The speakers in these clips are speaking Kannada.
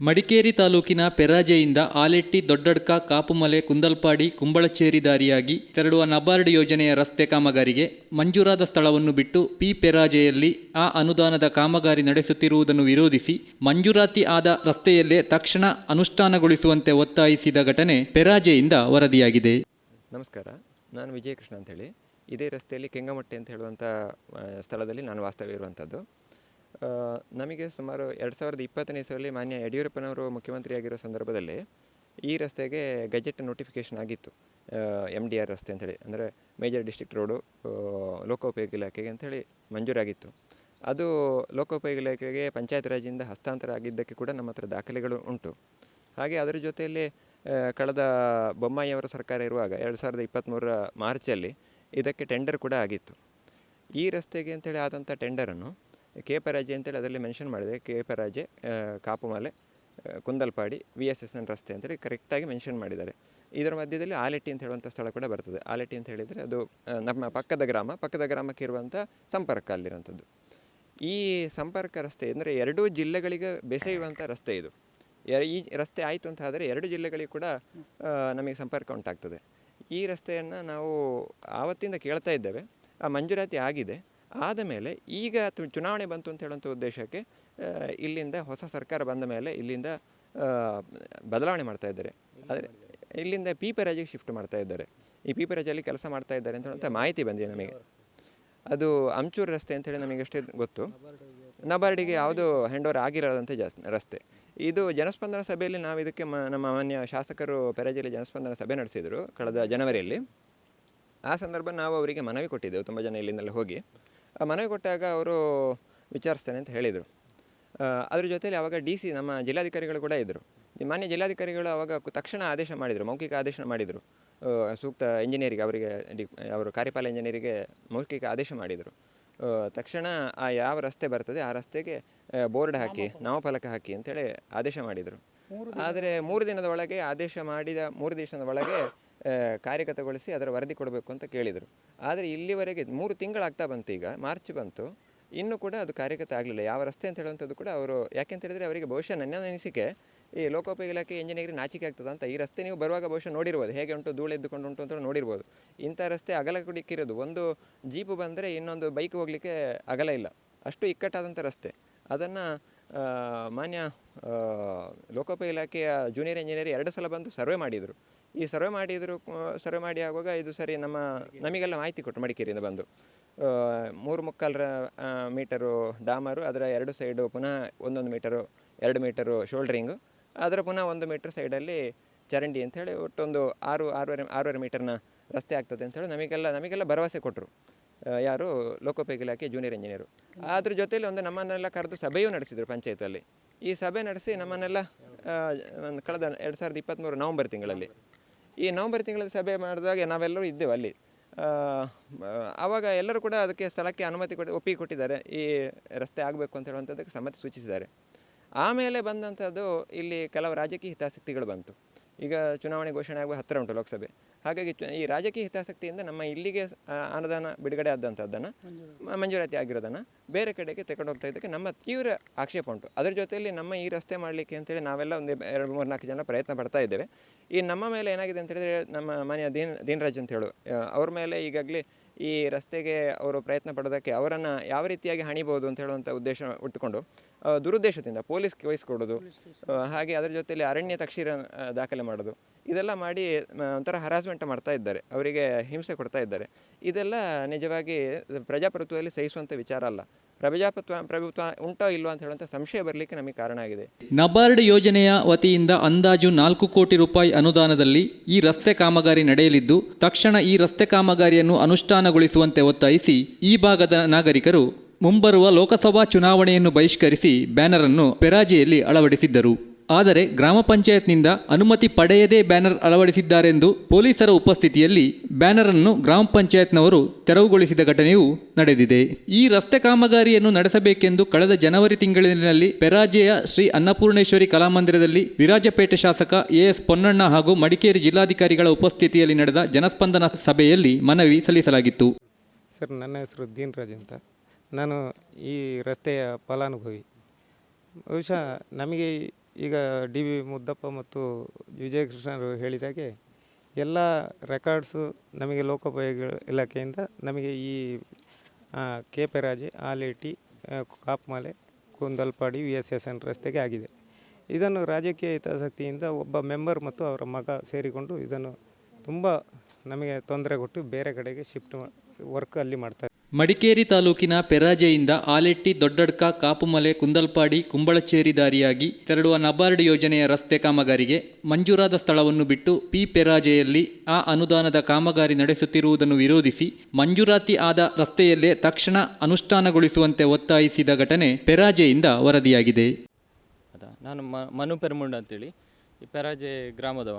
ಮಡಿಕೇರಿ ತಾಲೂಕಿನ ಪೆರಾಜೆಯಿಂದ ಆಲೆಟ್ಟಿ ದೊಡ್ಡಡ್ಕ ಕಾಪುಮಲೆ ಕುಂದಲ್ಪಾಡಿ ಕುಂಬಳಚೇರಿ ದಾರಿಯಾಗಿ ತೆರಳುವ ನಬಾರ್ಡ್ ಯೋಜನೆಯ ರಸ್ತೆ ಕಾಮಗಾರಿಗೆ ಮಂಜೂರಾದ ಸ್ಥಳವನ್ನು ಬಿಟ್ಟು ಪಿ ಪೆರಾಜೆಯಲ್ಲಿ ಆ ಅನುದಾನದ ಕಾಮಗಾರಿ ನಡೆಸುತ್ತಿರುವುದನ್ನು ವಿರೋಧಿಸಿ ಮಂಜೂರಾತಿ ಆದ ರಸ್ತೆಯಲ್ಲೇ ತಕ್ಷಣ ಅನುಷ್ಠಾನಗೊಳಿಸುವಂತೆ ಒತ್ತಾಯಿಸಿದ ಘಟನೆ ಪೆರಾಜೆಯಿಂದ ವರದಿಯಾಗಿದೆ. ನಮಸ್ಕಾರ, ನಾನು ವಿಜಯಕೃಷ್ಣ ಅಂತ ಅಂತೇಳಿ. ಇದೇ ರಸ್ತೆಯಲ್ಲಿ ಕೆಂಗಮಟ್ಟೆ ಅಂತ ಹೇಳುವಂಥ ಸ್ಥಳದಲ್ಲಿ ನಾನು ವಾಸ್ತವ್ಯ ಇರುವಂಥದ್ದು ನಮಗೆ ಸುಮಾರು ಎರಡು ಸಾವಿರದ ಇಪ್ಪತ್ತನೇ ಇಸವಿಯಲ್ಲಿ ಮಾನ್ಯ ಯಡಿಯೂರಪ್ಪನವರು ಮುಖ್ಯಮಂತ್ರಿಯಾಗಿರೋ ಸಂದರ್ಭದಲ್ಲಿ ಈ ರಸ್ತೆಗೆ ಗೆಜೆಟ್ ನೋಟಿಫಿಕೇಷನ್ ಆಗಿತ್ತು. ಎಂ ಡಿ ಆರ್ ರಸ್ತೆ ಅಂಥೇಳಿ ಅಂದರೆ ಮೇಜರ್ ಡಿಸ್ಟ್ರಿಕ್ಟ್ ರೋಡು ಲೋಕೋಪಯೋಗಿ ಇಲಾಖೆಗೆ ಅಂಥೇಳಿ ಮಂಜೂರಾಗಿತ್ತು. ಅದು ಲೋಕೋಪಯೋಗಿ ಇಲಾಖೆಗೆ ಪಂಚಾಯತ್ ರಾಜಿಂದ ಹಸ್ತಾಂತರ ಆಗಿದ್ದಕ್ಕೆ ಕೂಡ ನಮ್ಮ ಹತ್ರ ದಾಖಲೆಗಳು ಉಂಟು. ಹಾಗೆ ಅದರ ಜೊತೆಯಲ್ಲಿ ಕಳೆದ ಬೊಮ್ಮಾಯಿಯವರ ಸರ್ಕಾರ ಇರುವಾಗ ಎರಡು ಸಾವಿರದ ಇಪ್ಪತ್ತ್ಮೂರರ ಮಾರ್ಚಲ್ಲಿ ಇದಕ್ಕೆ ಟೆಂಡರ್ ಕೂಡ ಆಗಿತ್ತು. ಈ ರಸ್ತೆಗೆ ಅಂಥೇಳಿ ಆದಂಥ ಟೆಂಡರನ್ನು ಕೆ ಪರಾಜೆ ಅಂತೇಳಿ ಅದರಲ್ಲಿ ಮೆನ್ಷನ್ ಮಾಡಿದೆ. K Paraje Kapumale Kundalpadi, V S S N ರಸ್ತೆ ಅಂತೇಳಿ ಕರೆಕ್ಟಾಗಿ ಮೆನ್ಷನ್ ಮಾಡಿದ್ದಾರೆ. ಇದರ ಮಧ್ಯದಲ್ಲಿ ಆಲೆಟ್ಟಿ ಅಂತ ಹೇಳುವಂಥ ಸ್ಥಳ ಕೂಡ ಬರ್ತದೆ. ಆಲೆಟ್ಟಿ ಅಂತ ಹೇಳಿದರೆ ಅದು ನಮ್ಮ ಪಕ್ಕದ ಗ್ರಾಮ, ಪಕ್ಕದ ಗ್ರಾಮಕ್ಕೆ ಇರುವಂಥ ಸಂಪರ್ಕ ಅಲ್ಲಿರುವಂಥದ್ದು ಈ ಸಂಪರ್ಕ ರಸ್ತೆ ಅಂದರೆ ಎರಡೂ ಜಿಲ್ಲೆಗಳಿಗೆ ಬೆಸೆಯುವಂಥ ರಸ್ತೆ ಇದು. ಈ ರಸ್ತೆ ಆಯಿತು ಅಂತ ಆದರೆ ಎರಡು ಜಿಲ್ಲೆಗಳಿಗೆ ಕೂಡ ನಮಗೆ ಸಂಪರ್ಕ ಉಂಟಾಗ್ತದೆ. ಈ ರಸ್ತೆಯನ್ನು ನಾವು ಆವತ್ತಿಂದ ಕೇಳ್ತಾ ಇದ್ದೇವೆ. ಆ, ಮಂಜೂರಾತಿ ಆಗಿದೆ. ಆದ ಮೇಲೆ ಈಗ ಚುನಾವಣೆ ಬಂತು ಅಂತ ಹೇಳುವಂಥ ಉದ್ದೇಶಕ್ಕೆ ಇಲ್ಲಿಂದ ಹೊಸ ಸರ್ಕಾರ ಬಂದ ಮೇಲೆ ಇಲ್ಲಿಂದ ಬದಲಾವಣೆ ಮಾಡ್ತಾ ಇದ್ದಾರೆ. ಆದರೆ ಇಲ್ಲಿಂದ ಪಿ ಪಿ ಶಿಫ್ಟ್ ಮಾಡ್ತಾ ಇದ್ದಾರೆ. ಈ ಪಿ ಪಿ ರಾಜ್ಯದಲ್ಲಿ ಕೆಲಸ ಮಾಡ್ತಾ ಇದ್ದಾರೆ ಅಂತ ಮಾಹಿತಿ ಬಂದಿದೆ ನಮಗೆ. ಅದು ಅಂಚೂರು ರಸ್ತೆ ಅಂತೇಳಿ ನಮಗೆ ಅಷ್ಟೇ ಗೊತ್ತು. ನಬಾರ್ಡಿಗೆ ಯಾವುದು ಹ್ಯಾಂಡ್ ಓವರ್ ಆಗಿರೋದಂಥ ಜಾಸ್ತಿ ರಸ್ತೆ. ಇದು ಜನಸ್ಪಂದನ ಸಭೆಯಲ್ಲಿ ನಾವು ಇದಕ್ಕೆ ನಮ್ಮ ಮಾನ್ಯ ಶಾಸಕರು ಪೆರಾಜಿಯಲ್ಲಿ ಜನಸ್ಪಂದನ ಸಭೆ ನಡೆಸಿದರು ಕಳೆದ ಜನವರಿಯಲ್ಲಿ. ಆ ಸಂದರ್ಭ ನಾವು ಅವರಿಗೆ ಮನವಿ ಕೊಟ್ಟಿದ್ದೆವು, ತುಂಬ ಜನ ಇಲ್ಲಿಂದಲೇ ಹೋಗಿ. ಮನವಿ ಕೊಟ್ಟಾಗ ಅವರು ವಿಚಾರಿಸ್ತೇನೆ ಅಂತ ಹೇಳಿದರು. ಅದ್ರ ಜೊತೆಯಲ್ಲಿ ಆವಾಗ ಡಿ ಸಿ ನಮ್ಮ ಜಿಲ್ಲಾಧಿಕಾರಿಗಳು ಕೂಡ ಇದ್ದರು ಮಾನ್ಯ ಜಿಲ್ಲಾಧಿಕಾರಿಗಳು ಆವಾಗ ತಕ್ಷಣ ಆದೇಶ ಮಾಡಿದರು ಮೌಖಿಕ ಆದೇಶ ಮಾಡಿದರು. ಸೂಕ್ತ ಇಂಜಿನಿಯರಿಗೆ ಅವರಿಗೆ ಡಿ ಅವರು ಕಾರ್ಯಪಾಲ ಇಂಜಿನಿಯರಿಗೆ ಮೌಖಿಕ ಆದೇಶ ಮಾಡಿದರು. ತಕ್ಷಣ ಆ ಯಾವ ರಸ್ತೆ ಬರ್ತದೆ ಆ ರಸ್ತೆಗೆ ಬೋರ್ಡ್ ಹಾಕಿ ನಾಮಫಲಕ. ಹಾಕಿ ಅಂತೇಳಿ ಆದೇಶ ಮಾಡಿದರು. ಆದರೆ ಮೂರು ದಿನದ ಒಳಗೆ ಆದೇಶ ಮಾಡಿದ ಮೂರು ದಿವಸದ ಒಳಗೆ ಕಾರ್ಯಗತಗೊಳಿಸಿ ಅದರ ವರದಿ ಕೊಡಬೇಕು ಅಂತ ಕೇಳಿದರು. ಆದರೆ ಇಲ್ಲಿವರೆಗೆ ಮೂರು ತಿಂಗಳಾಗ್ತಾ ಬಂತು ಈಗ, ಮಾರ್ಚ್ ಬಂತು. ಇನ್ನೂ ಕೂಡ ಅದು ಕಾರ್ಯಗತ ಆಗಲಿಲ್ಲ. ಯಾವ ರಸ್ತೆ ಅಂತ ಹೇಳುವಂಥದ್ದು ಕೂಡ ಅವರು ಯಾಕೆಂತ ಹೇಳಿದರೆ ಅವರಿಗೆ ಬಹುಶಃ ನನ್ನ ಅನಿಸಿಕೆ, ಈ ಲೋಕೋಪಯೋಗಿ ಇಲಾಖೆ ಇಂಜಿನಿಯರಿಂಗ್ ನಾಚಿಕೆ ಆಗ್ತದೆ ಅಂತ. ಈ ರಸ್ತೆ ನೀವು ಬರುವಾಗ ಬಹುಶಃ ನೋಡಿರ್ಬೋದು. ಹೇಗೆ ಉಂಟು, ಧೂಳು ಎದ್ದುಕೊಂಡು ಉಂಟು ಅಂತ ನೋಡಿರ್ಬೋದು. ಇಂಥ ರಸ್ತೆ ಅಗಲ ಕುಡಿಕ್ಕಿರೋದು ಒಂದು ಜೀಪು ಬಂದರೆ ಇನ್ನೊಂದು ಬೈಕ್ ಹೋಗಲಿಕ್ಕೆ ಅಗಲ ಇಲ್ಲ. ಅಷ್ಟು ಇಕ್ಕಟ್ಟಾದಂಥ ರಸ್ತೆ. ಅದನ್ನು ಮಾನ್ಯ ಲೋಕೋಪ ಲೋಕೋಪಯೋಗಿ ಇಲಾಖೆಯ ಜೂನಿಯರ್ ಇಂಜಿನಿಯರ್ ಎರಡು ಸಲ ಬಂದು ಸರ್ವೆ ಮಾಡಿದರು. ಈ ಸರ್ವೆ ಮಾಡಿದರು ಸರ್ವೆ ಮಾಡಿ ಆಗುವಾಗ ಇದು ಸರಿ ನಮ್ಮ, ನಮಗೆಲ್ಲ ಮಾಹಿತಿ ಕೊಟ್ಟು ಮಡಿಕೇರಿಯಿಂದ ಬಂದು. ಮೂರು ಮುಕ್ಕಾಲರ ಮೀಟರು ಡಾಮರು, ಅದರ ಎರಡು ಸೈಡು ಪುನಃ ಒಂದೊಂದು ಮೀಟರು, ಎರಡು ಮೀಟರು ಶೋಲ್ಡ್ರಿಂಗು ಅದರ ಪುನಃ ಒಂದು ಮೀಟರ್ ಸೈಡಲ್ಲಿ ಚರಂಡಿ ಅಂಥೇಳಿ ಒಟ್ಟೊಂದು ಆರು, ಆರೂವರೆ ಆರೂವರೆ ಮೀಟರ್ನ ರಸ್ತೆ ಆಗ್ತದೆ ಅಂತೇಳಿ ನಮಗೆಲ್ಲ ನಮಗೆಲ್ಲ ಭರವಸೆ ಕೊಟ್ಟರು ಯಾರು? ಲೋಕೋಪಯೋಗಿ ಇಲಾಖೆ ಜೂನಿಯರ್ ಇಂಜಿನಿಯರು ಅದ್ರ ಜೊತೆಯಲ್ಲಿ ಒಂದು ನಮ್ಮನ್ನೆಲ್ಲ ಕರೆದು ಸಭೆಯೂ ನಡೆಸಿದರು ಪಂಚಾಯತಲ್ಲಿ ಈ ಸಭೆ ನಡೆಸಿ ನಮ್ಮನ್ನೆಲ್ಲ ಒಂದು ಕಳೆದ ಎರಡು ಸಾವಿರದ ಇಪ್ಪತ್ತ್ಮೂರು ನವಂಬರ್ ತಿಂಗಳಲ್ಲಿ. ಈ ನವಂಬರ್ ತಿಂಗಳಲ್ಲಿ ಸಭೆ ಮಾಡಿದಾಗ ನಾವೆಲ್ಲರೂ ಇದ್ದೇವೆ ಅಲ್ಲಿ. ಆವಾಗ ಎಲ್ಲರೂ ಕೂಡ ಅದಕ್ಕೆ ಸ್ಥಳಕ್ಕೆ ಅನುಮತಿ ಕೊಟ್ಟು, ಒಪ್ಪಿಗೆ ಕೊಟ್ಟಿದ್ದಾರೆ. ಈ ರಸ್ತೆ ಆಗಬೇಕು ಅಂತ ಹೇಳುವಂಥದ್ದಕ್ಕೆ ಸಮ್ಮತಿ ಸೂಚಿಸಿದ್ದಾರೆ. ಆಮೇಲೆ ಬಂದಂಥದ್ದು ಇಲ್ಲಿ ಕೆಲವು ರಾಜಕೀಯ ಹಿತಾಸಕ್ತಿಗಳು ಬಂತು. ಈಗ ಚುನಾವಣೆ ಘೋಷಣೆ ಆಗುವ ಹತ್ತಿರ ಉಂಟು ಲೋಕಸಭೆ. ಹಾಗಾಗಿ ಈ ರಾಜಕೀಯ ಹಿತಾಸಕ್ತಿಯಿಂದ ನಮ್ಮ ಇಲ್ಲಿಗೆ ಅನುದಾನ ಬಿಡುಗಡೆ ಆದಂಥದ್ದನ್ನು ಮಂಜೂರಾತಿ. ಆಗಿರೋದನ್ನು ಬೇರೆ ಕಡೆಗೆ ತಗೊಂಡು ಹೋಗ್ತಾ ಇದ್ದಕ್ಕೆ ನಮ್ಮ ತೀವ್ರ ಆಕ್ಷೇಪ ಉಂಟು. ಅದರ ಜೊತೆಯಲ್ಲಿ ನಮ್ಮ ಈ ರಸ್ತೆ ಮಾಡಲಿಕ್ಕೆ ಅಂತೇಳಿ ನಾವೆಲ್ಲ ಒಂದು ಎರಡು ಮೂರು ನಾಲ್ಕು ಜನ ಪ್ರಯತ್ನ ಪಡ್ತಾ ಇದ್ದೇವೆ. ಈ ನಮ್ಮ ಮೇಲೆ ಏನಾಗಿದೆ ಅಂತ ಹೇಳಿದ್ರೆ ನಮ್ಮ ಮನೆಯ ದೀನ್ ದೀನರಾಜ್ ಅಂತ ಅವ್ರ ಮೇಲೆ ಈಗಾಗಲೇ ಈ ರಸ್ತೆಗೆ ಅವರು ಪ್ರಯತ್ನ ಪಡೋದಕ್ಕೆ ಅವರನ್ನು ಯಾವ ರೀತಿಯಾಗಿ ಹಣಿಬೋದು ಅಂತ ಹೇಳುವಂಥ ಉದ್ದೇಶ ಇಟ್ಟುಕೊಂಡು ದುರುದ್ದೇಶದಿಂದ ಪೊಲೀಸ್ ವಹಿಸ್ಕೊಡೋದು ಹಾಗೆ ಅದರ ಜೊತೆಯಲ್ಲಿ ಅರಣ್ಯ ತಕ್ಷೀರ ದಾಖಲೆ ಮಾಡೋದು ಇದೆಲ್ಲ ಮಾಡಿ ಒಂಥರ ಹರಾಸ್ಮೆಂಟ್ ಮಾಡ್ತಾ ಇದ್ದಾರೆ. ಅವರಿಗೆ ಹಿಂಸೆ ಕೊಡ್ತಾ ಇದ್ದಾರೆ. ಇದೆಲ್ಲ ನಿಜವಾಗಿ ಪ್ರಜಾಪ್ರಭುತ್ವದಲ್ಲಿ ಸಹಿಸುವಂಥ ವಿಚಾರ ಅಲ್ಲ. ಪ್ರಜಾಪ್ರಭುತ್ವ, ಪ್ರಭುತ್ವ ಉಂಟೋ ಇಲ್ಲೋ ಅಂತ ಹೇಳುವಂಥ ಸಂಶಯ ಬರಲಿಕ್ಕೆ ನಮಗೆ ಕಾರಣ ಆಗಿದೆ. ನಬಾರ್ಡ್ ಯೋಜನೆಯ ವತಿಯಿಂದ ಅಂದಾಜು ನಾಲ್ಕು ಕೋಟಿ ರೂಪಾಯಿ ಅನುದಾನದಲ್ಲಿ ಈ ರಸ್ತೆ ಕಾಮಗಾರಿ ನಡೆಯಲಿದ್ದು, ತಕ್ಷಣ ಈ ರಸ್ತೆ ಕಾಮಗಾರಿಯನ್ನು ಅನುಷ್ಠಾನಗೊಳಿಸುವಂತೆ ಒತ್ತಾಯಿಸಿ ಈ ಭಾಗದ ನಾಗರಿಕರು ಮುಂಬರುವ ಲೋಕಸಭಾ ಚುನಾವಣೆಯನ್ನು ಬಹಿಷ್ಕರಿಸಿ ಬ್ಯಾನರ್ ಅನ್ನು ಪೆರಾಜಿಯಲ್ಲಿ ಅಳವಡಿಸಿದ್ದರು. ಆದರೆ ಗ್ರಾಮ ಪಂಚಾಯತ್ನಿಂದ ಅನುಮತಿ ಪಡೆಯದೇ ಬ್ಯಾನರ್ ಅಳವಡಿಸಿದ್ದಾರೆಂದು ಪೊಲೀಸರ ಉಪಸ್ಥಿತಿಯಲ್ಲಿ ಬ್ಯಾನರ್ ಅನ್ನು ಗ್ರಾಮ ಪಂಚಾಯತ್ನವರು ತೆರವುಗೊಳಿಸಿದ ಘಟನೆಯೂ ನಡೆದಿದೆ. ಈ ರಸ್ತೆ ಕಾಮಗಾರಿಯನ್ನು ನಡೆಸಬೇಕೆಂದು ಕಳೆದ ಜನವರಿ ತಿಂಗಳಿನಲ್ಲಿ ಪೆರಾಜೆಯ ಶ್ರೀ ಅನ್ನಪೂರ್ಣೇಶ್ವರಿ ಕಲಾಮಂದಿರದಲ್ಲಿ ವಿರಾಜಪೇಟೆ ಶಾಸಕ ಎಎಸ್ ಪೊನ್ನಣ್ಣ ಹಾಗೂ ಮಡಿಕೇರಿ ಜಿಲ್ಲಾಧಿಕಾರಿಗಳ ಉಪಸ್ಥಿತಿಯಲ್ಲಿ ನಡೆದ ಜನಸ್ಪಂದನ ಸಭೆಯಲ್ಲಿ ಮನವಿ ಸಲ್ಲಿಸಲಾಗಿತ್ತು. ಸರ್, ನನ್ನ ಹೆಸರು ದೀನ್ ರಾಜ್ ಅಂತ. ನಾನು ಈ ರಸ್ತೆಯ ಫಲಾನುಭವಿ. ಬಹುಶಃ ನಮಗೆ ಈಗ ಡಿ ವಿ ಮುದ್ದಪ್ಪ ಮತ್ತು ವಿಜಯಕೃಷ್ಣರು ಹೇಳಿದಾಗೆ ಎಲ್ಲ ರೆಕಾರ್ಡ್ಸು ನಮಗೆ ಲೋಕೋಪಯೋಗಿ ಇಲಾಖೆಯಿಂದ ನಮಗೆ ಈ K Peraje Aleti Kapmale, Kundalpadi, V S S N ರಸ್ತೆಗೆ ಆಗಿದೆ. ಇದನ್ನು ರಾಜಕೀಯ ಹಿತಾಸಕ್ತಿಯಿಂದ ಒಬ್ಬ ಮೆಂಬರ್ ಮತ್ತು ಅವರ ಮಗ ಸೇರಿಕೊಂಡು ಇದನ್ನು ತುಂಬ ನಮಗೆ ತೊಂದರೆ ಕೊಟ್ಟು ಬೇರೆ ಕಡೆಗೆ ಶಿಫ್ಟ್ ವರ್ಕ್ ಅಲ್ಲಿ ಮಾಡ್ತಾರೆ ಮಡಿಕೇರಿ ತಾಲೂಕಿನ ಪೆರಾಜೆಯಿಂದ ಆಲೆಟ್ಟಿ, ದೊಡ್ಡಡ್ಕ, ಕಾಪುಮಲೆ, ಕುಂದಲ್ಪಾಡಿ, ಕುಂಬಳಚೇರಿ ದಾರಿಯಾಗಿ ತೆರಳುವ ನಬಾರ್ಡ್ ಯೋಜನೆಯ ರಸ್ತೆ ಕಾಮಗಾರಿಗೆ ಮಂಜೂರಾದ ಸ್ಥಳವನ್ನು ಬಿಟ್ಟು ಪಿ ಪೆರಾಜೆಯಲ್ಲಿ ಆ ಅನುದಾನದ ಕಾಮಗಾರಿ ನಡೆಸುತ್ತಿರುವುದನ್ನು ವಿರೋಧಿಸಿ ಮಂಜೂರಾತಿ ಆದ ರಸ್ತೆಯಲ್ಲೇ ತಕ್ಷಣ ಅನುಷ್ಠಾನಗೊಳಿಸುವಂತೆ ಒತ್ತಾಯಿಸಿದ ಘಟನೆ ಪೆರಾಜೆಯಿಂದ ವರದಿಯಾಗಿದೆ. ನಾನು ಮನು ಪೆರ್ಮುಂಡ್ ಅಂತೇಳಿ. ಈ ಪೆರಾಜೆ ಗ್ರಾಮದವ.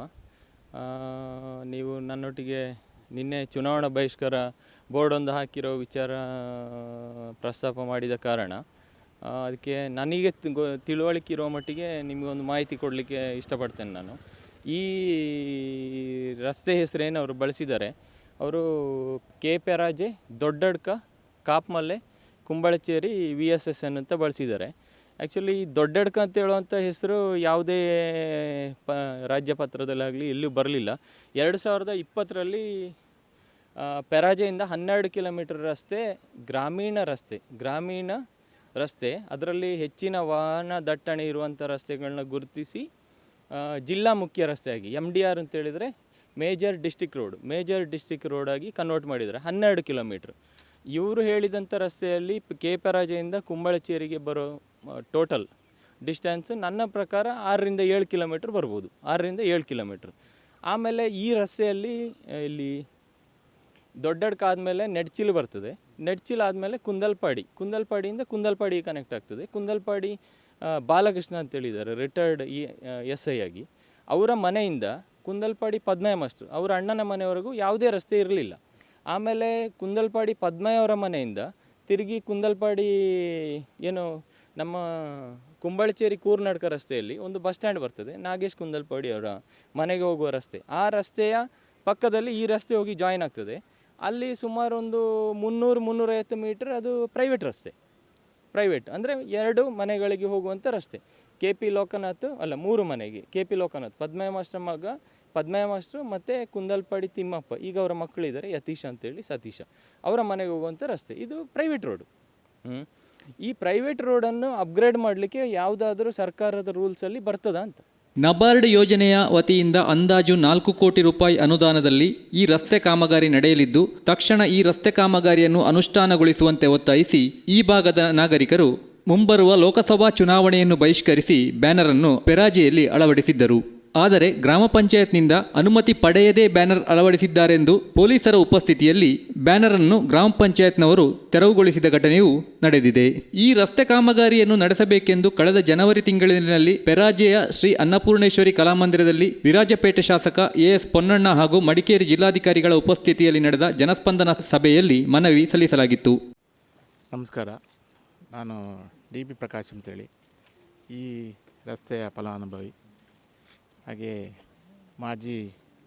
ನೀವು ನನ್ನೊಟ್ಟಿಗೆ ನಿನ್ನೆ ಚುನಾವಣಾ ಬಹಿಷ್ಕಾರ ಬೋರ್ಡ್ ಒಂದು ಹಾಕಿರೋ ವಿಚಾರ ಪ್ರಸ್ತಾಪ ಮಾಡಿದ ಕಾರಣ ಅದಕ್ಕೆ ನನಗೆ ತಿಳುವಳಿಕೆ ಇರೋ ಮಟ್ಟಿಗೆ ನಿಮಗೊಂದು ಮಾಹಿತಿ ಕೊಡಲಿಕ್ಕೆ ಇಷ್ಟಪಡ್ತೇನೆ ನಾನು. ಈ ರಸ್ತೆ ಹೆಸರೇನು ಅವರು ಬಳಸಿದ್ದಾರೆ, ಅವರು K Peraje, Doddadka, Kapmalle, Kumbalacheri, V S S N ಅಂತ ಬಳಸಿದ್ದಾರೆ. ಆ್ಯಕ್ಚುಲಿ ದೊಡ್ಡಡ್ಕ ಅಂತ ಹೇಳುವಂಥ ಹೆಸರು ಯಾವುದೇ, ಪ, ರಾಜ್ಯ ಪತ್ರದಲ್ಲಾಗಲಿ ಎಲ್ಲೂ ಬರಲಿಲ್ಲ. ಎರಡು ಸಾವಿರದ ಇಪ್ಪತ್ತರಲ್ಲಿ ಪೆರಾಜೆಯಿಂದ ಹನ್ನೆರಡು ಕಿಲೋಮೀಟರ್ ರಸ್ತೆ ಗ್ರಾಮೀಣ ರಸ್ತೆ ಗ್ರಾಮೀಣ ರಸ್ತೆ. ಅದರಲ್ಲಿ ಹೆಚ್ಚಿನ ವಾಹನ ದಟ್ಟಣೆ ಇರುವಂಥ ರಸ್ತೆಗಳನ್ನ ಗುರುತಿಸಿ ಜಿಲ್ಲಾ ಮುಖ್ಯ ರಸ್ತೆಯಾಗಿ ಎಂ ಡಿ ಆರ್ ಅಂತೇಳಿದರೆ major district road major district ರೋಡಾಗಿ convert ಮಾಡಿದ್ದಾರೆ, ಹನ್ನೆರಡು ಕಿಲೋಮೀಟ್ರ್. ಇವರು ಹೇಳಿದಂಥ ರಸ್ತೆಯಲ್ಲಿ ಕೆ ಪರಾಜೆಯಿಂದ ಕುಂಬಳಚೇರಿಗೆ ಬರೋ ಟೋಟಲ್ ಡಿಸ್ಟೆನ್ಸ್ ನನ್ನ ಪ್ರಕಾರ ಆರರಿಂದ ಏಳು ಕಿಲೋಮೀಟ್ರ್ ಬರ್ಬೋದು, ಆರರಿಂದ ಏಳು ಕಿಲೋಮೀಟ್ರ್. ಆಮೇಲೆ ಈ ರಸ್ತೆಯಲ್ಲಿ ಇಲ್ಲಿ ದೊಡ್ಡಡ್ಕ ಆದಮೇಲೆ ನೆಡ್ಚಿಲ್ ಬರ್ತದೆ. ನೆಡ್ಚಿಲ್ ಆದಮೇಲೆ ಕುಂದಲ್ಪಾಡಿ. ಕುಂದಲ್ಪಾಡಿಯಿಂದ ಕುಂದಲ್ಪಾಡಿ ಕನೆಕ್ಟ್ ಆಗ್ತದೆ. ಕುಂದಲ್ಪಾಡಿ ಬಾಲಕೃಷ್ಣ ಬಾಲಕೃಷ್ಣ ಅಂತೇಳಿದ್ದಾರೆ ರಿಟೈರ್ಡ್ ಇ ಎಸ್ ಐ ಆಗಿ. ಅವರ ಮನೆಯಿಂದ ಕುಂದಲ್ಪಾಡಿ ಪದ್ಮಯ ಮಸ್ತು ಅವರ ಅಣ್ಣನ ಮನೆವರೆಗೂ ಯಾವುದೇ ರಸ್ತೆ ಇರಲಿಲ್ಲ. ಆಮೇಲೆ ಕುಂದಲ್ಪಾಡಿ ಪದ್ಮಯ ಅವರ ಮನೆಯಿಂದ ತಿರುಗಿ ಕುಂದಲ್ಪಾಡಿ, ಏನು, ನಮ್ಮ ಕುಂಬಳಚೇರಿ ಕೂರ್ನಾಟಕ ರಸ್ತೆಯಲ್ಲಿ ಒಂದು ಬಸ್ ಸ್ಟ್ಯಾಂಡ್ ಬರ್ತದೆ, ನಾಗೇಶ್ ಕುಂದಲ್ಪಾಡಿ ಅವರ ಮನೆಗೆ ಹೋಗುವ ರಸ್ತೆ. ಆ ರಸ್ತೆಯ ಪಕ್ಕದಲ್ಲಿ ಈ ರಸ್ತೆ ಹೋಗಿ ಜಾಯಿನ್ ಆಗ್ತದೆ. ಅಲ್ಲಿ ಸುಮಾರು ಒಂದು ಮುನ್ನೂರು, ಮುನ್ನೂರೈವತ್ತು ಮೀಟರ್ ಅದು ಪ್ರೈವೇಟ್ ರಸ್ತೆ. ಪ್ರೈವೇಟ್ ಅಂದರೆ ಎರಡು ಮನೆಗಳಿಗೆ ಹೋಗುವಂಥ ರಸ್ತೆ. ಕೆ ಪಿ ಲೋಕನಾಥ್ ಅಲ್ಲ, ಮೂರು ಮನೆಗೆ. K P Lokanath Padmaya master ಮಗ ಪದ್ಮಯ ಮಾಸ್ಟರ್ ಮತ್ತು ಕುಂದಲ್ಪಾಡಿ ತಿಮ್ಮಪ್ಪ. ಈಗ ಅವರ ಮಕ್ಕಳಿದ್ದಾರೆ, ಯತೀಶ್ ಅಂತೇಳಿ ಸತೀಶ. ಅವರ ಮನೆಗೆ ಹೋಗುವಂಥ ರಸ್ತೆ. ಇದು ಪ್ರೈವೇಟ್ ರೋಡು ಹ್ಞೂ ಈ ಪ್ರೈವೇಟ್ ರೋಡನ್ನು ಅಪ್ಗ್ರೇಡ್ ಮಾಡಲಿಕ್ಕೆ ಯಾವುದಾದ್ರೂ ಸರ್ಕಾರದ ರೂಲ್ಸಲ್ಲಿ ಬರ್ತದ ಅಂತ. ನಬಾರ್ಡ್ ಯೋಜನೆಯ ವತಿಯಿಂದ ಅಂದಾಜು ನಾಲ್ಕು ಕೋಟಿ ರೂಪಾಯಿ ಅನುದಾನದಲ್ಲಿ ಈ ರಸ್ತೆ ಕಾಮಗಾರಿ ನಡೆಯಲಿದ್ದು, ತಕ್ಷಣ ಈ ರಸ್ತೆ ಕಾಮಗಾರಿಯನ್ನು ಅನುಷ್ಠಾನಗೊಳಿಸುವಂತೆ ಒತ್ತಾಯಿಸಿ ಈ ಭಾಗದ ನಾಗರಿಕರು ಮುಂಬರುವ ಲೋಕಸಭಾ ಚುನಾವಣೆಯನ್ನು ಬಹಿಷ್ಕರಿಸಿ ಬ್ಯಾನರ್ ಅನ್ನು ಪೆರಾಜೆಯಲ್ಲಿ ಅಳವಡಿಸಿದ್ದರು. ಆದರೆ ಗ್ರಾಮ ಪಂಚಾಯತ್ನಿಂದ ಅನುಮತಿ ಪಡೆಯದೇ ಬ್ಯಾನರ್ ಅಳವಡಿಸಿದ್ದಾರೆಂದು ಪೊಲೀಸರ ಉಪಸ್ಥಿತಿಯಲ್ಲಿ ಬ್ಯಾನರ್ ಅನ್ನು ಗ್ರಾಮ ಪಂಚಾಯತ್ನವರು ತೆರವುಗೊಳಿಸಿದ ಘಟನೆಯೂ ನಡೆದಿದೆ. ಈ ರಸ್ತೆ ಕಾಮಗಾರಿಯನ್ನು ನಡೆಸಬೇಕೆಂದು ಕಳೆದ ಜನವರಿ ತಿಂಗಳಿನಲ್ಲಿ ಪೆರಾಜೆಯ ಶ್ರೀ ಅನ್ನಪೂರ್ಣೇಶ್ವರಿ ಕಲಾಮಂದಿರದಲ್ಲಿ ವಿರಾಜಪೇಟೆ ಶಾಸಕ ಎಎಸ್ ಪೊನ್ನಣ್ಣ ಹಾಗೂ ಮಡಿಕೇರಿ ಜಿಲ್ಲಾಧಿಕಾರಿಗಳ ಉಪಸ್ಥಿತಿಯಲ್ಲಿ ನಡೆದ ಜನಸ್ಪಂದನ ಸಭೆಯಲ್ಲಿ ಮನವಿ ಸಲ್ಲಿಸಲಾಗಿತ್ತು. ನಮಸ್ಕಾರ. ನಾನು ಡಿ ಬಿ ಪ್ರಕಾಶ್ ಅಂತೇಳಿ. ಈ ರಸ್ತೆಯ ಫಲಾನುಭವಿ. ಹಾಗೆ ಮಾಜಿ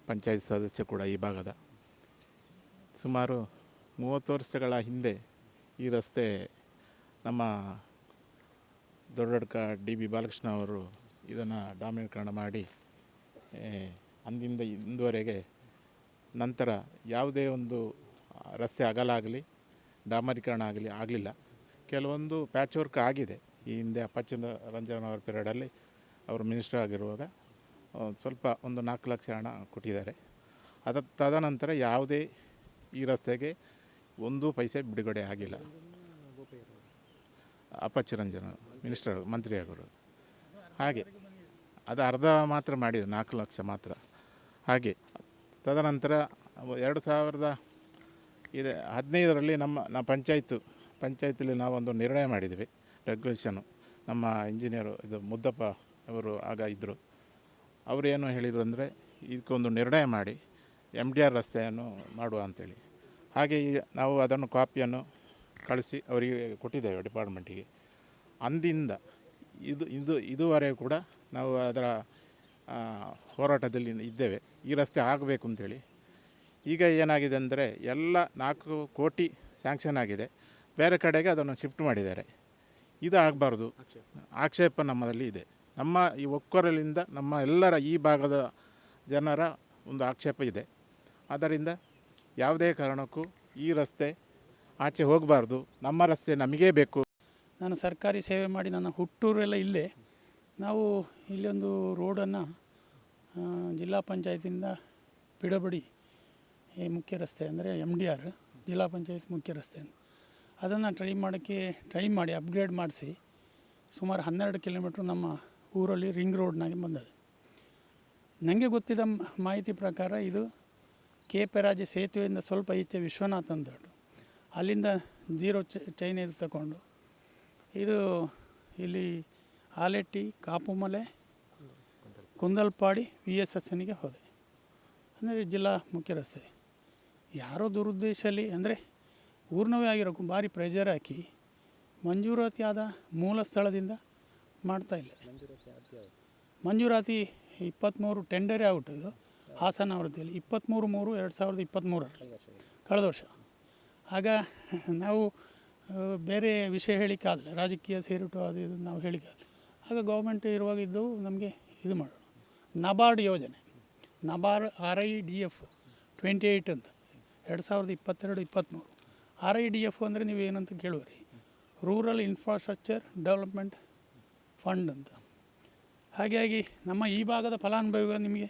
ಪಂಚಾಯತ್ ಸದಸ್ಯ ಕೂಡ ಈ ಭಾಗದ. ಸುಮಾರು ಮೂವತ್ತು ವರ್ಷಗಳ ಹಿಂದೆ ಈ ರಸ್ತೆ ನಮ್ಮ ದೊಡ್ಡಡ್ಕ ಡಿ ಬಿ ಬಾಲಕೃಷ್ಣ ಅವರು ಇದನ್ನು ಡಾಮೀಕರಣ ಮಾಡಿ ಅಂದಿಂದ ಇಂದುವರೆಗೆ ನಂತರ ಯಾವುದೇ ಒಂದು ರಸ್ತೆ ಅಗಲ ಆಗಲಿ, ಡಾಮರೀಕರಣ ಆಗಲಿ, ಆಗಲಿಲ್ಲ. ಕೆಲವೊಂದು ಪ್ಯಾಚ್ ವರ್ಕ್ ಆಗಿದೆ. ಈ ಹಿಂದೆ ಅಪ್ಪಚ್ಚನ ರಂಜನ್ ಅವರ ಪೀರಿಯಡಲ್ಲಿ ಅವರು ಮಿನಿಸ್ಟರ್ ಆಗಿರುವಾಗ ಸ್ವಲ್ಪ ಒಂದು ನಾಲ್ಕು ಲಕ್ಷ ಹಣ ಕೊಟ್ಟಿದ್ದಾರೆ. ಅದ ತದನಂತರ ಯಾವುದೇ ಈ ರಸ್ತೆಗೆ ಒಂದು ಪೈಸೆ ಬಿಡುಗಡೆ ಆಗಿಲ್ಲ. ಅಪಚಿರಂಜನ ಮಿನಿಸ್ಟರ್ ಮಂತ್ರಿ ಆಗೋರು ಹಾಗೆ, ಅದು ಅರ್ಧ ಮಾತ್ರ ಮಾಡಿದರು, ನಾಲ್ಕು ಲಕ್ಷ ಮಾತ್ರ. ಹಾಗೆ, ತದನಂತರ ಎರಡು ಸಾವಿರದ ಇದೆ, ಹದಿನೈದರಲ್ಲಿ ನಮ್ಮ ನಮ್ಮ ಪಂಚಾಯತ್ ಪಂಚಾಯತಲ್ಲಿ ನಾವೊಂದು ನಿರ್ಣಯ ಮಾಡಿದ್ವಿ. ರೆಗ್ಯುಲೇಷನು ನಮ್ಮ ಇಂಜಿನಿಯರು ಇದು ಮುದ್ದಪ್ಪ ಅವರು ಆಗ ಇದ್ದರು ಅವರೇನು ಹೇಳಿದರು ಅಂದರೆ ಇದಕ್ಕೊಂದು ನಿರ್ಣಯ ಮಾಡಿ ಎಂ ಡಿ ಆರ್ ರಸ್ತೆಯನ್ನು ಮಾಡುವ ಅಂತೇಳಿ. ಹಾಗೆ ನಾವು ಅದನ್ನು ಕಾಪಿಯನ್ನು ಕಳಿಸಿ ಅವರಿಗೆ ಕೊಟ್ಟಿದ್ದೇವೆ ಡಿಪಾರ್ಟ್ಮೆಂಟಿಗೆ. ಅಂದಿಂದ ಇದು ಇದು ಇದುವರೆಗೂ ಕೂಡ ನಾವು ಅದರ ಹೋರಾಟದಲ್ಲಿ ಇದ್ದೇವೆ. ಈ ರಸ್ತೆ ಆಗಬೇಕು ಅಂತೇಳಿ. ಈಗ ಏನಾಗಿದೆ ಅಂದರೆ ಎಲ್ಲ ನಾಲ್ಕು ಕೋಟಿ ಸ್ಯಾಂಕ್ಷನ್ ಆಗಿದೆ. ಬೇರೆ ಕಡೆಗೆ ಅದನ್ನು ಶಿಫ್ಟ್ ಮಾಡಿದ್ದಾರೆ. ಇದು ಆಗಬಾರ್ದು. ಆಕ್ಷೇಪ ನಮ್ಮಲ್ಲಿ ಇದೆ. ನಮ್ಮ ಈ ಒಕ್ಕೊರಲಿಂದ ನಮ್ಮ ಎಲ್ಲರ ಈ ಭಾಗದ ಜನರ ಒಂದು ಆಕ್ಷೇಪ ಇದೆ. ಆದ್ದರಿಂದ ಯಾವುದೇ ಕಾರಣಕ್ಕೂ ಈ ರಸ್ತೆ ಆಚೆ ಹೋಗಬಾರ್ದು. ನಮ್ಮ ರಸ್ತೆ ನಮಗೇ ಬೇಕು. ನಾನು ಸರ್ಕಾರಿ ಸೇವೆ ಮಾಡಿ ನನ್ನ ಹುಟ್ಟೂರೆಲ್ಲ ಇಲ್ಲೇ ನಾವು ಇಲ್ಲೊಂದು ರೋಡನ್ನು ಜಿಲ್ಲಾ ಪಂಚಾಯತಿಂದ ಬಿಡಬಡಿ ಈ ಮುಖ್ಯ ರಸ್ತೆ ಅಂದರೆ ಎಂ ಡಿ ಆರ್, ಜಿಲ್ಲಾ ಪಂಚಾಯತ್ ಮುಖ್ಯ ರಸ್ತೆ ಅದನ್ನು ಟ್ರೈ ಮಾಡೋಕ್ಕೆ, ಟ್ರೈ ಮಾಡಿ, ಅಪ್ಗ್ರೇಡ್ ಮಾಡಿಸಿ ಸುಮಾರು ಹನ್ನೆರಡು ಕಿಲೋಮೀಟ್ರ್ ನಮ್ಮ ಊರಲ್ಲಿ ರಿಂಗ್ ರೋಡ್ನಾಗೆ ಬಂದದೆ ನನಗೆ ಗೊತ್ತಿದ್ದ ಮಾಹಿತಿ ಪ್ರಕಾರ ಇದು ಕೆ ಸೇತುವೆಯಿಂದ ಸ್ವಲ್ಪ ಈಚೆ ವಿಶ್ವನಾಥ್ ಅಂತ ಅಲ್ಲಿಂದ ಜೀರೋ ಚೈನ್ ಇದು ತಗೊಂಡು. ಇದು ಇಲ್ಲಿ ಆಲೆಟ್ಟಿ ಕಾಪುಮಲೆ, ಕುಂದಲ್ಪಾಡಿ, ವಿ ಎಸ್ ಎಸ್ನಿಗೆ ಹೋದೆ. ಅಂದರೆ ಜಿಲ್ಲಾ ಮುಖ್ಯ ರಸ್ತೆ. ಯಾರೋ ದುರುದ್ದೇಶಲಿ ಅಂದರೆ ಊರ್ನವೇ ಆಗಿರೋಕ್ಕೂ ಭಾರಿ ಪ್ರೆಷರ್ ಹಾಕಿ ಮಂಜೂರಾತಿ ಆದ ಮೂಲ ಸ್ಥಳದಿಂದ ಮಾಡ್ತಾ ಇಲ್ಲ. ಮಂಜೂರಾತಿ ಇಪ್ಪತ್ತ್ಮೂರು ಟೆಂಡರೇ ಔಟ್ ಇದು ಹಾಸನ ವೃತ್ತಿಯಲ್ಲಿ ಇಪ್ಪತ್ತ್ಮೂರು ಮೂರು ಎರಡು ಸಾವಿರದ ಇಪ್ಪತ್ತ್ಮೂರರಲ್ಲಿ. ಕಳೆದ ವರ್ಷ. ಆಗ ನಾವು ಬೇರೆ ವಿಷಯ ಹೇಳಿಕ್ಕಾಗಲ್ಲ ರಾಜಕೀಯ ಸೇರಿಟ್ಟು ಅದು ಇದು ನಾವು ಹೇಳಿಕ್ಕಾಗಲ್ಲ ಆಗ ಗೌರ್ಮೆಂಟ್ ಇರುವಾಗ ಇದ್ದು ನಮಗೆ ಇದು ಮಾಡೋಣ. ನಬಾರ್ಡ್ ಯೋಜನೆ. NABARD R I D F twenty eight ಅಂತ. ಎರಡು ಸಾವಿರದ ಇಪ್ಪತ್ತೆರಡು ಇಪ್ಪತ್ತ್ಮೂರು. ಆರ್ ಐ ಡಿ ಎಫ್ ಅಂದರೆ ನೀವು ಏನಂತ ಕೇಳುವರಿ. ರೂರಲ್ ಇನ್ಫ್ರಾಸ್ಟ್ರಕ್ಚರ್ ಡೆವಲಪ್ಮೆಂಟ್ ಫಂಡ್ ಅಂತ. ಹಾಗಾಗಿ ನಮ್ಮ ಈ ಭಾಗದ ಫಲಾನುಭವಿಗಳು ನಿಮಗೆ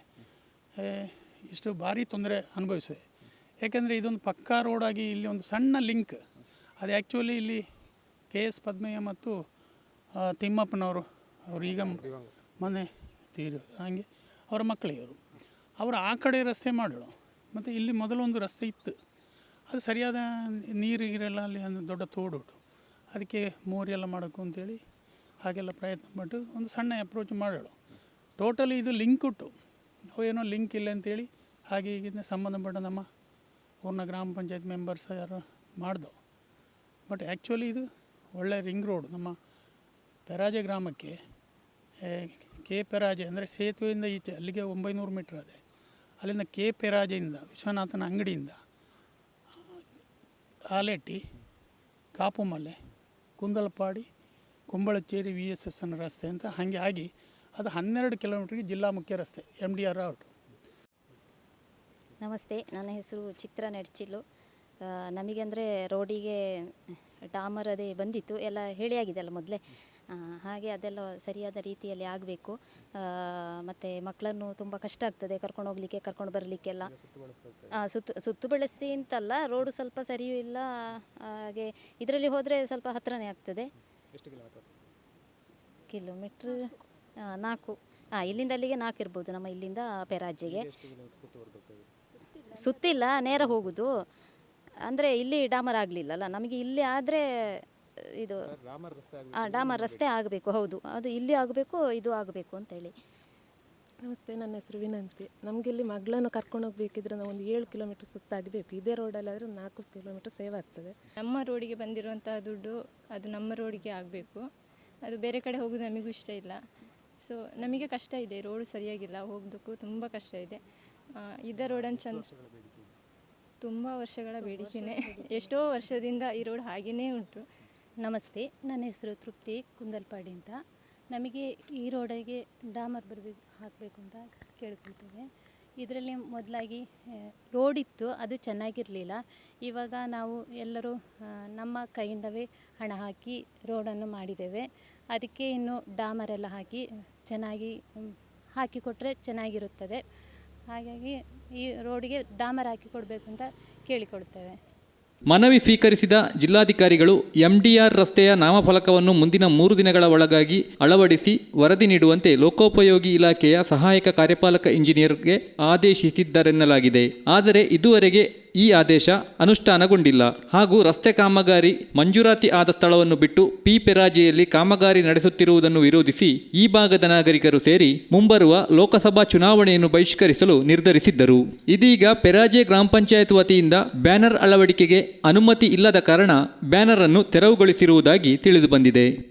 ಇಷ್ಟು ಭಾರಿ ತೊಂದರೆ ಅನುಭವಿಸಿವೆ. ಯಾಕೆಂದರೆ ಇದೊಂದು ಪಕ್ಕಾ ರೋಡಾಗಿ ಇಲ್ಲಿ ಒಂದು ಸಣ್ಣ ಲಿಂಕ್ ಅದು ಆ್ಯಕ್ಚುಲಿ ಇಲ್ಲಿ ಕೆ ಎಸ್ ಪದ್ಮಯ್ಯ ಮತ್ತು ತಿಮ್ಮಪ್ಪನವರು, ಅವರು ಈಗ ಮನೆ ತೀರು, ಹಾಗೆ ಅವರ ಮಕ್ಕಳಿಗೆ ಅವರು ಆ ಕಡೆ ರಸ್ತೆ ಮಾಡೋಳು ಮತ್ತು ಇಲ್ಲಿ ಮೊದಲೊಂದು ರಸ್ತೆ ಇತ್ತು. ಅದು ಸರಿಯಾದ ನೀರಿಗಿರೆಲ್ಲ ಅಲ್ಲಿ ಒಂದು ದೊಡ್ಡ ತೋಡು ಅದಕ್ಕೆ ಎಲ್ಲ ಮಾಡೋಕ್ಕು ಅಂತೇಳಿ ಹಾಗೆಲ್ಲ ಪ್ರಯತ್ನ ಪಟ್ಟು ಒಂದು ಸಣ್ಣ ಅಪ್ರೋಚ್ ಮಾಡೋಳು. ಟೋಟಲಿ ಇದು ಲಿಂಕ್ ಉಟ್ಟು ನಾವು ಏನೋ ಲಿಂಕ್ ಇಲ್ಲ ಅಂತೇಳಿ ಹಾಗೆ ಈಗಿನ ಸಂಬಂಧಪಟ್ಟ ನಮ್ಮ ಪೂರ್ಣ ಗ್ರಾಮ ಪಂಚಾಯತ್ ಮೆಂಬರ್ಸ್ ಯಾರು ಮಾಡ್ದೋ ಬಟ್ ಆ್ಯಕ್ಚುಲಿ ಇದು ಒಳ್ಳೆ ರಿಂಗ್ ರೋಡ್ ನಮ್ಮ ಪೆರಾಜೆ ಗ್ರಾಮಕ್ಕೆ ಕೆ ಪೆರಾಜೆ ಅಂದರೆ ಸೇತುವೆಯಿಂದ ಈಚೆ ಅಲ್ಲಿಗೆ ಒಂಬೈನೂರು ಮೀಟ್ರ್ ಅದೇ. ಅಲ್ಲಿಂದ ಕೆ ಪೆರಾಜೆಯಿಂದ ವಿಶ್ವನಾಥನ ಅಂಗಡಿಯಿಂದ Aletti, Kapumale, Kundalapadi Kumbalacheri V S S N ರಸ್ತೆ ಅಂತ ಹಾಗೆ ಆಗಿ ಅದು ಹನ್ನೆರಡು ಕಿಲೋಮೀಟ್ರಿಗೆ ಜಿಲ್ಲಾ ಮುಖ್ಯ ರಸ್ತೆ ಎಂ ಡಿ ಆರ್ ಔಟ್ ನಮಸ್ತೆ ನನ್ನ ಹೆಸರು ಚಿತ್ರ ನಡ್ಚಿಲು. ನಮಗೆ ಅಂದರೆ ರೋಡಿಗೆ ಡಾಮರ್ ಅದೇ ಬಂದಿತ್ತು ಎಲ್ಲ ಹೇಳಿ ಆಗಿದೆ ಅಲ್ಲ ಮೊದಲೇ. ಹಾಗೆ ಅದೆಲ್ಲ ಸರಿಯಾದ ರೀತಿಯಲ್ಲಿ ಆಗಬೇಕು. ಮತ್ತು ಮಕ್ಕಳನ್ನು ತುಂಬ ಕಷ್ಟ ಆಗ್ತದೆ ಕರ್ಕೊಂಡು ಹೋಗಲಿಕ್ಕೆ ಕರ್ಕೊಂಡು ಬರಲಿಕ್ಕೆಲ್ಲ. ಸುತ್ತು ಸುತ್ತು ಬೆಳೆಸಿ ಅಂತಲ್ಲ ರೋಡು ಸ್ವಲ್ಪ ಸರಿಯೂ ಇಲ್ಲ ಹಾಗೆ ಇದರಲ್ಲಿ ಹೋದರೆ ಸ್ವಲ್ಪ ಹತ್ತಿರನೇ ಆಗ್ತದೆ. ಕಿಲೋಮೀಟ್ರ್ ನಾಲ್ಕು. ಹಾಂ ಇಲ್ಲಿಂದ ಅಲ್ಲಿಗೆ ನಾಲ್ಕು ಇರ್ಬೋದು ನಮ್ಮ ಇಲ್ಲಿಂದ ಪೆರಾಜೆಗೆ ಸುತ್ತಿಲ್ಲ ನೇರ ಹೋಗುದು. ಅಂದರೆ ಇಲ್ಲಿ ಡಾಮರ್ ಆಗಲಿಲ್ಲಲ್ಲ ನಮಗೆ ಇಲ್ಲಿ ಆದರೆ ಇದು ಆ, ಡಾಮರ್ ರಸ್ತೆ ಆಗಬೇಕು. ಹೌದು. ಅದು ಇಲ್ಲಿ ಆಗಬೇಕು ಇದು ಆಗಬೇಕು ಅಂತೇಳಿ. ನಮಸ್ತೆ ನನ್ನ ಹೆಸರು ವಿನಂತಿ. ನಮಗೆ ಇಲ್ಲಿ ಮಗಳನ್ನು ಕರ್ಕೊಂಡು ಹೋಗ್ಬೇಕಿದ್ರೆ ನಾವು ಒಂದು ಏಳು ಕಿಲೋಮೀಟರ್ ಸುತ್ತಾಗಬೇಕು ಇದೇ ರೋಡಲ್ಲಾದರೆ ನಾಲ್ಕು ಕಿಲೋಮೀಟರ್ ಸೇವ್ ಆಗ್ತದೆ. ನಮ್ಮ ರೋಡಿಗೆ ಬಂದಿರುವಂತಹ ದುಡ್ಡು ಅದು ನಮ್ಮ ರೋಡಿಗೆ ಆಗಬೇಕು. ಅದು ಬೇರೆ ಕಡೆ ಹೋಗೋದು ನಮಗೂ ಇಷ್ಟ ಇಲ್ಲ. ಸೊ ನಮಗೆ ಕಷ್ಟ ಇದೆ ರೋಡು ಸರಿಯಾಗಿಲ್ಲ ಹೋಗೋದಕ್ಕೂ ತುಂಬ ಕಷ್ಟ ಇದೆ. ಆ, ಇದೇ ರೋಡನ್ನು ಚಂದ ತುಂಬ ವರ್ಷಗಳ ಬೇಡಿಕೆನೆ. ಎಷ್ಟೋ ವರ್ಷದಿಂದ ಈ ರೋಡ್ ಹಾಗೆಯೇ ಉಂಟು. ನಮಸ್ತೆ ನನ್ನ ಹೆಸರು ತೃಪ್ತಿ ಕುಂದಲ್ಪಾಡಿ ಅಂತ. ನಮಗೆ ಈ ರೋಡಿಗೆ ಡಾಮರ್ ಬರಬೇಕು ಹಾಕಬೇಕು ಅಂತ ಕೇಳ್ಕೊಳ್ತೇವೆ. ಇದರಲ್ಲಿ ಮೊದಲಾಗಿ ರೋಡ್ ಇತ್ತು, ಅದು ಚೆನ್ನಾಗಿರಲಿಲ್ಲ. ಇವಾಗ ನಾವು ಎಲ್ಲರೂ ನಮ್ಮ ಕೈಯಿಂದವೇ ಹಣ ಹಾಕಿ ರೋಡನ್ನು ಮಾಡಿದ್ದೇವೆ. ಅದಕ್ಕೆ ಇನ್ನು ಡಾಮರ್ ಎಲ್ಲ ಹಾಕಿ, ಚೆನ್ನಾಗಿ ಹಾಕಿ ಹಾಕಿಕೊಟ್ರೆ ಚೆನ್ನಾಗಿರುತ್ತದೆ. ಹಾಗಾಗಿ ಈ ರೋಡಿಗೆ ಡಾಮರ್ ಹಾಕಿ ಕೊಡಬೇಕು ಅಂತ ಕೇಳಿಕೊಳ್ತೇವೆ. ಮನವಿ ಸ್ವೀಕರಿಸಿದ ಜಿಲ್ಲಾಧಿಕಾರಿಗಳು ಎಂಡಿಆರ್ ರಸ್ತೆಯ ನಾಮಫಲಕವನ್ನು ಮುಂದಿನ ಮೂರು ದಿನಗಳ ಒಳಗಾಗಿ ಅಳವಡಿಸಿ ವರದಿ ನೀಡುವಂತೆ ಲೋಕೋಪಯೋಗಿ ಇಲಾಖೆಯ ಸಹಾಯಕ ಕಾರ್ಯಪಾಲಕ ಇಂಜಿನಿಯರ್ಗೆ ಆದೇಶಿಸಿದ್ದರೆನ್ನಲಾಗಿದೆ. ಆದರೆ ಇದುವರೆಗೆ ಈ ಆದೇಶ ಅನುಷ್ಠಾನಗೊಂಡಿಲ್ಲ. ಹಾಗೂ ರಸ್ತೆ ಕಾಮಗಾರಿ ಮಂಜೂರಾತಿ ಆದ ಸ್ಥಳವನ್ನು ಬಿಟ್ಟು ಪಿ ಪೆರಾಜೆಯಲ್ಲಿ ಕಾಮಗಾರಿ ನಡೆಸುತ್ತಿರುವುದನ್ನು ವಿರೋಧಿಸಿ ಈ ಭಾಗದ ನಾಗರಿಕರು ಸೇರಿ ಮುಂಬರುವ ಲೋಕಸಭಾ ಚುನಾವಣೆಯನ್ನು ಬಹಿಷ್ಕರಿಸಲು ನಿರ್ಧರಿಸಿದ್ದರು. ಇದೀಗ ಪೆರಾಜೆ ಗ್ರಾಮ ಪಂಚಾಯತ್ ವತಿಯಿಂದ ಬ್ಯಾನರ್ ಅಳವಡಿಕೆಗೆ ಅನುಮತಿ ಇಲ್ಲದ ಕಾರಣ ಬ್ಯಾನರ್ ಅನ್ನು ತೆರವುಗೊಳಿಸಿರುವುದಾಗಿ ತಿಳಿದುಬಂದಿದೆ.